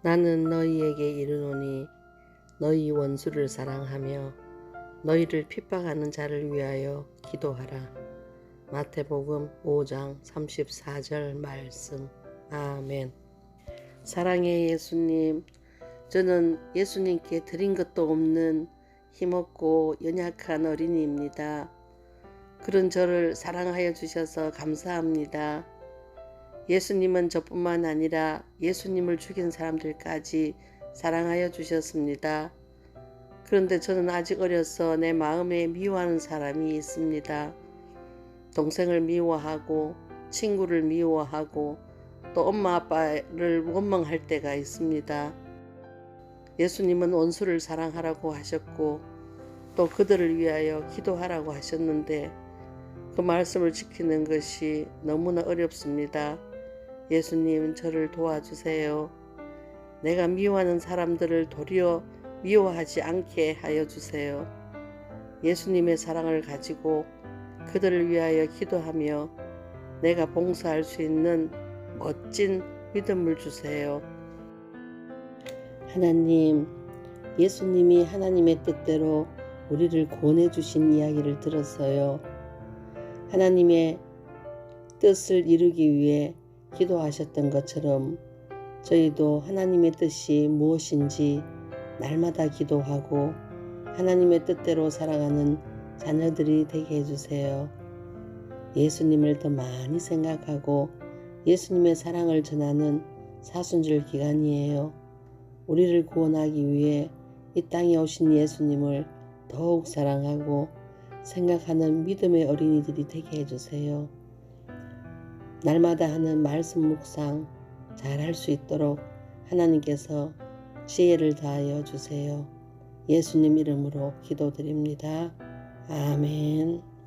나는 너희에게 이르노니 너희 원수를 사랑하며 너희를 핍박하는 자를 위하여 기도하라. 마태복음 5장 34절 말씀. 아멘. 사랑의 예수님, 저는 예수님께 드린 것도 없는 힘없고 연약한 어린이입니다. 그런 저를 사랑하여 주셔서 감사합니다. 예수님은 저뿐만 아니라 예수님을 죽인 사람들까지 사랑하여 주셨습니다. 그런데 저는 아직 어려서 내 마음에 미워하는 사람이 있습니다. 동생을 미워하고 친구를 미워하고 또 엄마 아빠를 원망할 때가 있습니다. 예수님은 원수를 사랑하라고 하셨고 또 그들을 위하여 기도하라고 하셨는데 그 말씀을 지키는 것이 너무나 어렵습니다. 예수님 저를 도와주세요. 내가 미워하는 사람들을 도리어 미워하지 않게 하여 주세요. 예수님의 사랑을 가지고 그들을 위하여 기도하며 내가 봉사할 수 있는 멋진 믿음을 주세요. 하나님, 예수님이 하나님의 뜻대로 우리를 구원해 주신 이야기를 들었어요. 하나님의 뜻을 이루기 위해 기도하셨던 것처럼 저희도 하나님의 뜻이 무엇인지 날마다 기도하고 하나님의 뜻대로 살아가는 자녀들이 되게 해주세요. 예수님을 더 많이 생각하고 예수님의 사랑을 전하는 사순절 기간이에요. 우리를 구원하기 위해 이 땅에 오신 예수님을 더욱 사랑하고 생각하는 믿음의 어린이들이 되게 해주세요. 날마다 하는 말씀 묵상 잘 할 수 있도록 하나님께서 지혜를 다하여 주세요. 예수님 이름으로 기도드립니다. 아멘.